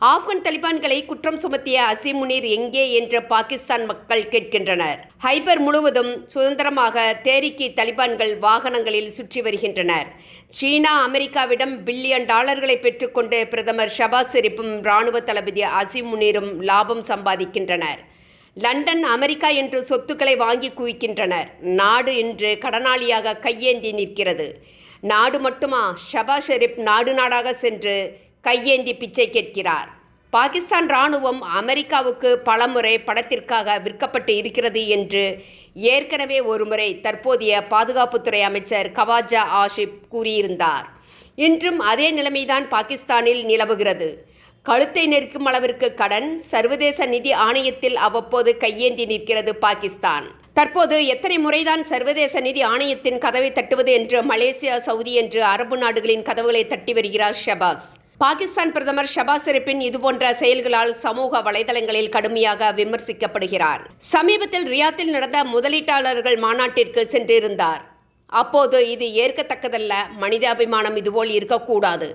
ஆப்கான் தலிபான்களை குற்றம் சுமத்திய அசீம் முனீர் எங்கே என்று பாகிஸ்தான் மக்கள் கேட்கின்றனர். ஹைபர் முழுவதும் சுதந்திரமாக தேரிக்கி தலிபான்கள் வாகனங்களில் சுற்றி வருகின்றனர். சீனா அமெரிக்காவிடம் பில்லியன் டாலர்களை பெற்றுக்கொண்டு பிரதமர் ஷபாஸ் ஷெரீப்பும் இராணுவ தளபதி அசீம் முனீரும் லாபம் சம்பாதிக்கின்றனர். லண்டன் அமெரிக்கா என்று சொத்துக்களை வாங்கி குவிக்கின்றனர். நாடு இன்று கடனாளியாக கையேந்தி நிற்கிறது. நாடு மட்டுமா? ஷபா ஷெரீப் நாடு நாடாக சென்று கையேந்தி பிச்சை கேட்கிறார். பாகிஸ்தான் இராணுவம் அமெரிக்காவுக்கு பலமுறை படத்திற்காக விற்கப்பட்டு இருக்கிறது என்று ஏற்கனவே ஒருமுறை தற்போதைய பாதுகாப்புத்துறை அமைச்சர் கவாஜா ஆஷிப் கூறியிருந்தார். இன்றும் அதே நிலைமைதான் பாகிஸ்தானில் நிலவுகிறது. கழுத்தை நெருக்கும் அளவிற்கு கடன் சர்வதேச நிதி ஆணையத்தில் அவ்வப்போது கையேந்தி நிற்கிறது பாகிஸ்தான். தற்போது எத்தனை முறைதான் சர்வதேச நிதி ஆணையத்தின் கதவை தட்டுவது என்று மலேசியா சவுதி என்று அரபு நாடுகளின் கதவுகளை தட்டி வருகிறார் ஷபாஸ். பாகிஸ்தான் பிரதமர் ஷபாஸ் ஷெரீப்பின் இதுபோன்ற செயல்களால் சமூக வலைதளங்களில் கடுமையாக விமர்சிக்கப்படுகிறார் சமீபத்தில் ரியாத்தில் நடந்த முதலீட்டாளர்கள் மாநாட்டிற்கு சென்றிருந்தார். அப்போது இது ஏற்கத்தக்கதல்ல மனிதாபிமானம் இதுபோல் இருக்கக்கூடாது.